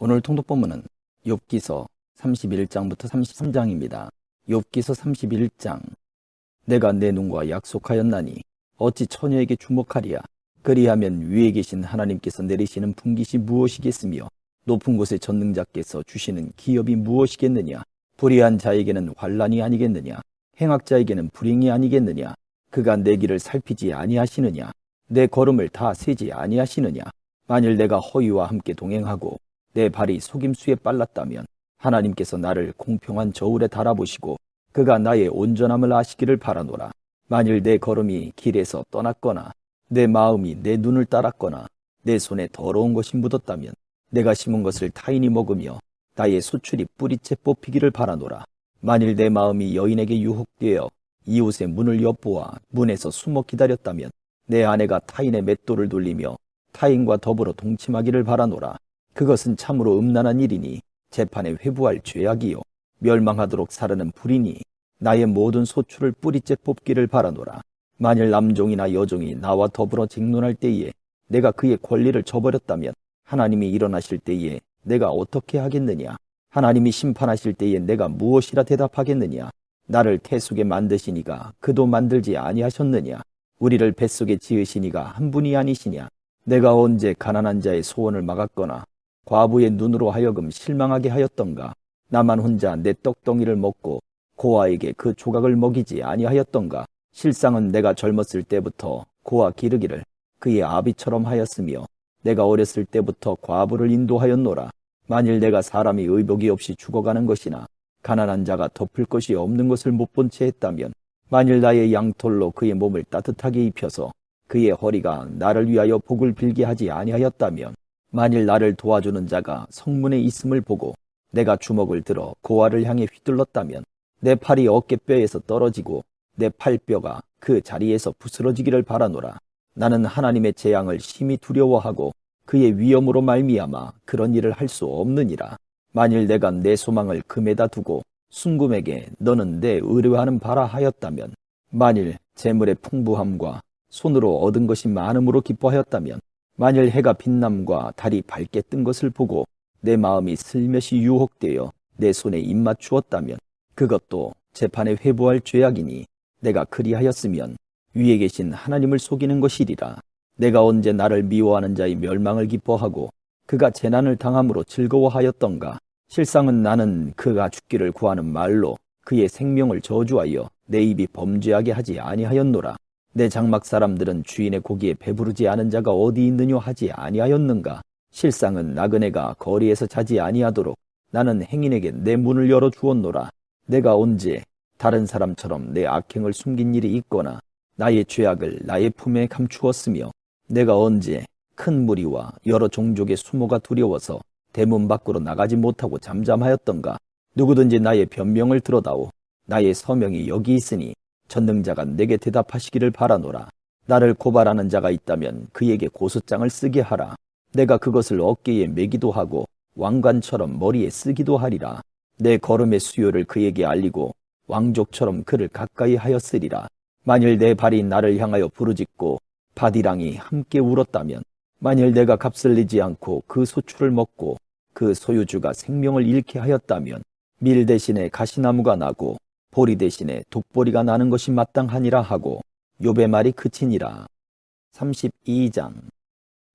오늘 통독 본문은 욥기서 31장부터 33장입니다. 욥기서 31장. 내가 내 눈과 약속하였나니 어찌 처녀에게 주목하리야? 그리하면 위에 계신 하나님께서 내리시는 분깃이 무엇이겠으며 높은 곳의 전능자께서 주시는 기업이 무엇이겠느냐? 불의한 자에게는 환란이 아니겠느냐? 행악자에게는 불행이 아니겠느냐? 그가 내 길을 살피지 아니하시느냐? 내 걸음을 다 세지 아니하시느냐? 만일 내가 허위와 함께 동행하고 내 발이 속임수에 빨랐다면 하나님께서 나를 공평한 저울에 달아보시고 그가 나의 온전함을 아시기를 바라노라. 만일 내 걸음이 길에서 떠났거나 내 마음이 내 눈을 따랐거나 내 손에 더러운 것이 묻었다면 내가 심은 것을 타인이 먹으며 나의 소출이 뿌리채 뽑히기를 바라노라. 만일 내 마음이 여인에게 유혹되어 이웃의 문을 엿보아 문에서 숨어 기다렸다면 내 아내가 타인의 맷돌을 돌리며 타인과 더불어 동침하기를 바라노라. 그것은 참으로 음란한 일이니 재판에 회부할 죄악이요 멸망하도록 사르는 불이니 나의 모든 소출을 뿌리째 뽑기를 바라노라. 만일 남종이나 여종이 나와 더불어 쟁론할 때에 내가 그의 권리를 저버렸다면 하나님이 일어나실 때에 내가 어떻게 하겠느냐? 하나님이 심판하실 때에 내가 무엇이라 대답하겠느냐? 나를 태속에 만드시니가 그도 만들지 아니하셨느냐? 우리를 뱃속에 지으시니가 한 분이 아니시냐? 내가 언제 가난한 자의 소원을 막았거나 과부의 눈으로 하여금 실망하게 하였던가? 나만 혼자 내 떡덩이를 먹고 고아에게 그 조각을 먹이지 아니하였던가? 실상은 내가 젊었을 때부터 고아 기르기를 그의 아비처럼 하였으며 내가 어렸을 때부터 과부를 인도하였노라. 만일 내가 사람이 의복이 없이 죽어가는 것이나 가난한 자가 덮을 것이 없는 것을 못 본 채 했다면 만일 나의 양털로 그의 몸을 따뜻하게 입혀서 그의 허리가 나를 위하여 복을 빌게 하지 아니하였다면 만일 나를 도와주는 자가 성문에 있음을 보고 내가 주먹을 들어 고아를 향해 휘둘렀다면 내 팔이 어깨뼈에서 떨어지고 내 팔뼈가 그 자리에서 부스러지기를 바라노라. 나는 하나님의 재앙을 심히 두려워하고 그의 위엄으로 말미암아 그런 일을 할 수 없느니라. 만일 내가 내 소망을 금에다 두고 순금에게 너는 내 의뢰하는 바라 하였다면 만일 재물의 풍부함과 손으로 얻은 것이 많음으로 기뻐하였다면 만일 해가 빛남과 달이 밝게 뜬 것을 보고 내 마음이 슬며시 유혹되어 내 손에 입맞추었다면 그것도 재판에 회부할 죄악이니 내가 그리하였으면 위에 계신 하나님을 속이는 것이리라. 내가 언제 나를 미워하는 자의 멸망을 기뻐하고 그가 재난을 당함으로 즐거워하였던가. 실상은 나는 그가 죽기를 구하는 말로 그의 생명을 저주하여 내 입이 범죄하게 하지 아니하였노라. 내 장막 사람들은 주인의 고기에 배부르지 않은 자가 어디 있느뇨 하지 아니하였는가. 실상은 나그네가 거리에서 자지 아니하도록 나는 행인에게 내 문을 열어 주었노라. 내가 언제 다른 사람처럼 내 악행을 숨긴 일이 있거나 나의 죄악을 나의 품에 감추었으며 내가 언제 큰 무리와 여러 종족의 수모가 두려워서 대문 밖으로 나가지 못하고 잠잠하였던가 누구든지 나의 변명을 들어다오 나의 서명이 여기 있으니 전능자가 내게 대답하시기를 바라노라. 나를 고발하는 자가 있다면 그에게 고소장을 쓰게 하라. 내가 그것을 어깨에 매기도 하고 왕관처럼 머리에 쓰기도 하리라. 내 걸음의 수요를 그에게 알리고 왕족처럼 그를 가까이 하였으리라. 만일 내 발이 나를 향하여 부르짖고 바디랑이 함께 울었다면 만일 내가 값을 내지 않고 그 소출을 먹고 그 소유주가 생명을 잃게 하였다면 밀 대신에 가시나무가 나고 보리 대신에 독보리가 나는 것이 마땅하니라 하고 욥의 말이 그치니라. 32장.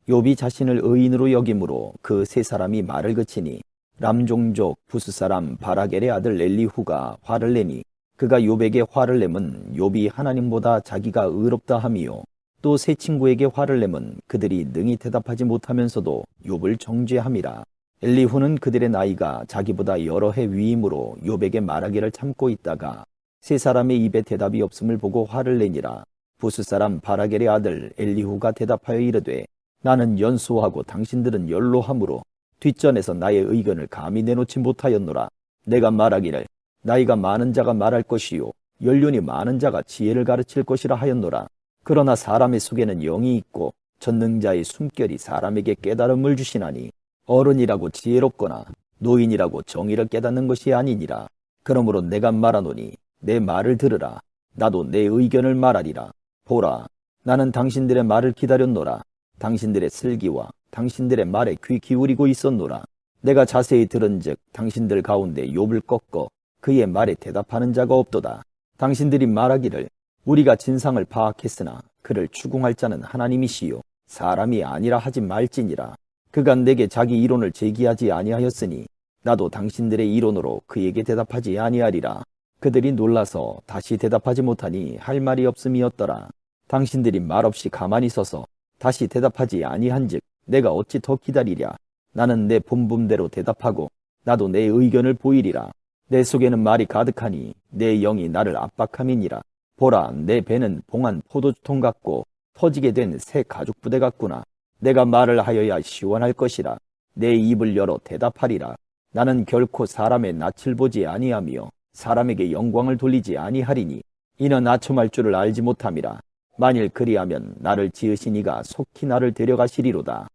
욥이 자신을 의인으로 여김으로 그 세 사람이 말을 그치니 람종족 부스 사람 바라겔의 아들 엘리후가 화를 내니 그가 욥에게 화를 내면 욥이 하나님보다 자기가 의롭다 함이요. 또 세 친구에게 화를 내면 그들이 능히 대답하지 못하면서도 욥을 정죄함이라 엘리후는 그들의 나이가 자기보다 여러 해 위임으로 욥에게 말하기를 참고 있다가 세 사람의 입에 대답이 없음을 보고 화를 내니라 부스 사람 바라겔의 아들 엘리후가 대답하여 이르되 나는 연소하고 당신들은 연로함으로 뒷전에서 나의 의견을 감히 내놓지 못하였노라. 내가 말하기를 나이가 많은 자가 말할 것이요 연륜이 많은 자가 지혜를 가르칠 것이라 하였노라. 그러나 사람의 속에는 영이 있고 전능자의 숨결이 사람에게 깨달음을 주시나니 어른이라고 지혜롭거나 노인이라고 정의를 깨닫는 것이 아니니라. 그러므로 내가 말하노니 내 말을 들으라. 나도 내 의견을 말하리라. 보라, 나는 당신들의 말을 기다렸노라. 당신들의 슬기와 당신들의 말에 귀 기울이고 있었노라. 내가 자세히 들은즉 당신들 가운데 욥을 꺾어 그의 말에 대답하는 자가 없도다. 당신들이 말하기를 우리가 진상을 파악했으나 그를 추궁할 자는 하나님이시요 사람이 아니라 하지 말지니라. 그가 내게 자기 이론을 제기하지 아니하였으니 나도 당신들의 이론으로 그에게 대답하지 아니하리라. 그들이 놀라서 다시 대답하지 못하니 할 말이 없음이었더라. 당신들이 말없이 가만히 서서 다시 대답하지 아니한즉 내가 어찌 더 기다리랴. 나는 내 본분대로 대답하고 나도 내 의견을 보이리라. 내 속에는 말이 가득하니 내 영이 나를 압박함이니라. 보라, 내 배는 봉한 포도주통 같고 터지게 된 새 가죽 부대 같구나. 내가 말을 하여야 시원할 것이라. 내 입을 열어 대답하리라. 나는 결코 사람의 낯을 보지 아니하며 사람에게 영광을 돌리지 아니하리니 이는 아첨할 줄을 알지 못함이라. 만일 그리하면 나를 지으신 이가 속히 나를 데려가시리로다.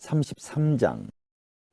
33장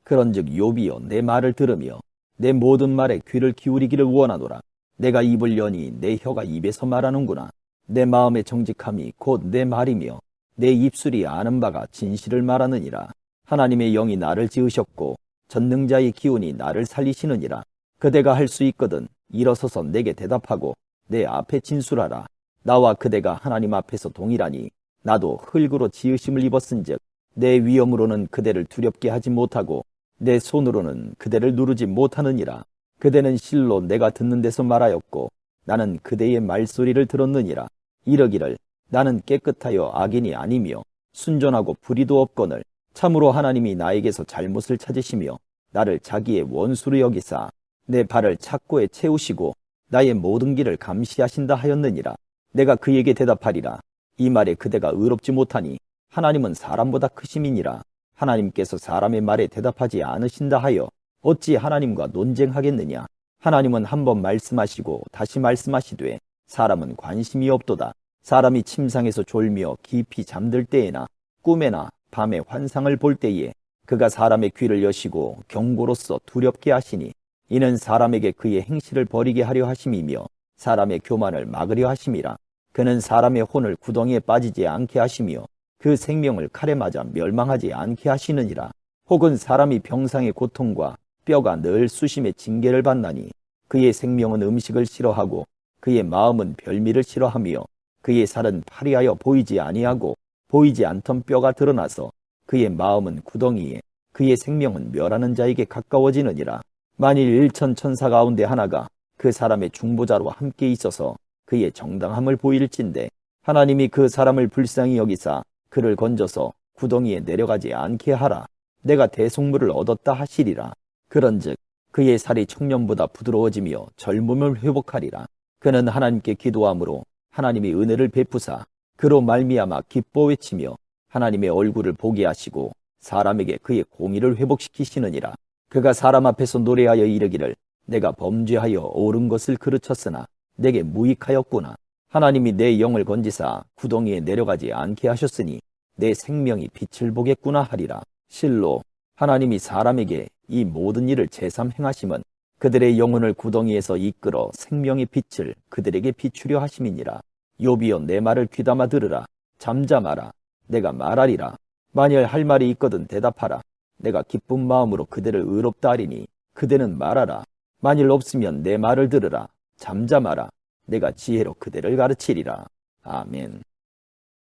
그런즉 욥이여 내 말을 들으며 내 모든 말에 귀를 기울이기를 원하노라. 내가 입을 여니 내 혀가 입에서 말하는구나. 내 마음의 정직함이 곧 내 말이며 내 입술이 아는 바가 진실을 말하느니라. 하나님의 영이 나를 지으셨고 전능자의 기운이 나를 살리시느니라. 그대가 할 수 있거든 일어서서 내게 대답하고 내 앞에 진술하라. 나와 그대가 하나님 앞에서 동일하니 나도 흙으로 지으심을 입었은즉 내 위엄으로는 그대를 두렵게 하지 못하고 내 손으로는 그대를 누르지 못하느니라. 그대는 실로 내가 듣는 데서 말하였고 나는 그대의 말소리를 들었느니라. 이러기를 나는 깨끗하여 악인이 아니며 순전하고 불의도 없거늘 참으로 하나님이 나에게서 잘못을 찾으시며 나를 자기의 원수로 여기사 내 발을 착고에 채우시고 나의 모든 길을 감시하신다 하였느니라. 내가 그에게 대답하리라. 이 말에 그대가 의롭지 못하니 하나님은 사람보다 크심이니라. 하나님께서 사람의 말에 대답하지 않으신다 하여 어찌 하나님과 논쟁하겠느냐. 하나님은 한 번 말씀하시고 다시 말씀하시되 사람은 관심이 없도다. 사람이 침상에서 졸며 깊이 잠들 때에나 꿈에나 밤에 환상을 볼 때에 그가 사람의 귀를 여시고 경고로서 두렵게 하시니 이는 사람에게 그의 행실을 버리게 하려 하심이며 사람의 교만을 막으려 하심이라. 그는 사람의 혼을 구덩이에 빠지지 않게 하시며 그 생명을 칼에 맞아 멸망하지 않게 하시느니라. 혹은 사람이 병상의 고통과 뼈가 늘 수심의 징계를 받나니 그의 생명은 음식을 싫어하고 그의 마음은 별미를 싫어하며 그의 살은 파리하여 보이지 아니하고 보이지 않던 뼈가 드러나서 그의 마음은 구덩이에 그의 생명은 멸하는 자에게 가까워지느니라. 만일 일천 천사 가운데 하나가 그 사람의 중보자로 함께 있어서 그의 정당함을 보일진데 하나님이 그 사람을 불쌍히 여기사 그를 건져서 구덩이에 내려가지 않게 하라. 내가 대속물을 얻었다 하시리라. 그런즉 그의 살이 청년보다 부드러워지며 젊음을 회복하리라. 그는 하나님께 기도함으로 하나님이 은혜를 베푸사 그로 말미암아 기뻐 외치며 하나님의 얼굴을 보게 하시고 사람에게 그의 공의를 회복시키시느니라. 그가 사람 앞에서 노래하여 이르기를 내가 범죄하여 옳은 것을 그르쳤으나 내게 무익하였구나. 하나님이 내 영을 건지사 구덩이에 내려가지 않게 하셨으니 내 생명이 빛을 보겠구나 하리라. 실로 하나님이 사람에게 이 모든 일을 제삼 행하심은 그들의 영혼을 구덩이에서 이끌어 생명의 빛을 그들에게 비추려 하심이니라. 요비여 내 말을 귀담아 들으라. 잠잠하라. 내가 말하리라. 만일 할 말이 있거든 대답하라. 내가 기쁜 마음으로 그대를 의롭다 하리니 그대는 말하라. 만일 없으면 내 말을 들으라. 잠잠하라. 내가 지혜로 그대를 가르치리라. 아멘.